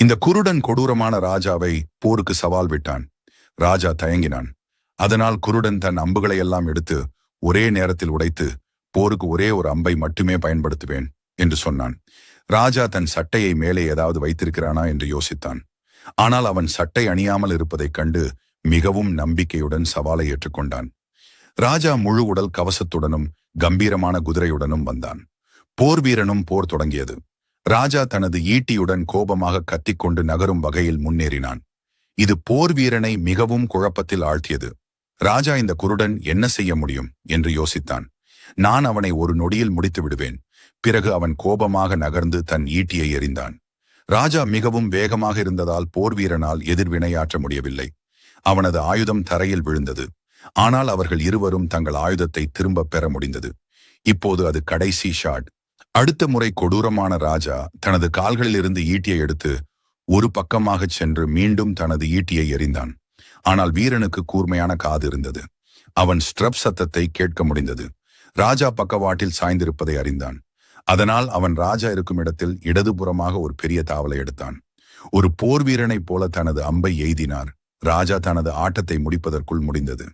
இந்த குருடன் கொடூரமான ராஜாவை போருக்கு சவால் விட்டான். ராஜா தயங்கினான். அதனால் குருடன் தன் அம்புகளை எல்லாம் எடுத்து ஒரே நேரத்தில் உடைத்து போருக்கு ஒரே ஒரு அம்பை மட்டுமே பயன்படுத்துவேன் என்று சொன்னான். ராஜா தன் சட்டையை மேலே ஏதாவது வைத்திருக்கிறானா என்று யோசித்தான். ஆனால் அவன் சட்டை அணியாமல் இருப்பதைக் கண்டு மிகவும் நம்பிக்கையுடன் சவாலை ஏற்றுக்கொண்டான். ராஜா முழு உடல் கவசத்துடனும் கம்பீரமான குதிரையுடனும் வந்தான். போர் வீரனும் போர் தொடங்கியது. ராஜா தனது ஈட்டியுடன் கோபமாக கத்திக்கொண்டு நகரும் வகையில் முன்னேறினான். இது போர் வீரனை மிகவும் குழப்பத்தில் ஆழ்த்தியது. ராஜா இந்த குருடன் என்ன செய்ய முடியும்? என்று யோசித்தான். நான் அவனை ஒரு நொடியில் முடித்து விடுவேன். பிறகு அவன் கோபமாக நகர்ந்து தன் ஈட்டியை எறிந்தான். ராஜா மிகவும் வேகமாக இருந்ததால் போர் வீரனால் எதிர்வினையாற்ற முடியவில்லை. அவனது ஆயுதம் தரையில் விழுந்தது. ஆனால் அவர்கள் இருவரும் தங்கள் ஆயுதத்தை திரும்பப் பெற முடிந்தது. இப்போது அது கடைசி ஷாட். அடுத்த முறை கொடூரமான ராஜா தனது கால்களிலிருந்து ஈட்டியை எடுத்து ஒரு பக்கமாகச் சென்று மீண்டும் தனது ஈட்டியை எறிந்தான். ஆனால் வீரனுக்கு கூர்மையான காது இருந்தது. அவன் ஸ்ட்ரப் சத்தத்தை கேட்க முடிந்தது. ராஜா பக்கவாட்டில் சாய்ந்திருப்பதை அறிந்தான். அதனால் அவன் ராஜா இருக்கும் இடத்தில் இடதுபுறமாக ஒரு பெரிய தாவலை எடுத்தான். ஒரு போர் வீரனைப் போல தனது அம்பை எய்தினார். ராஜா தனது ஆட்டத்தை முடிப்பதற்குள் முடிந்தது.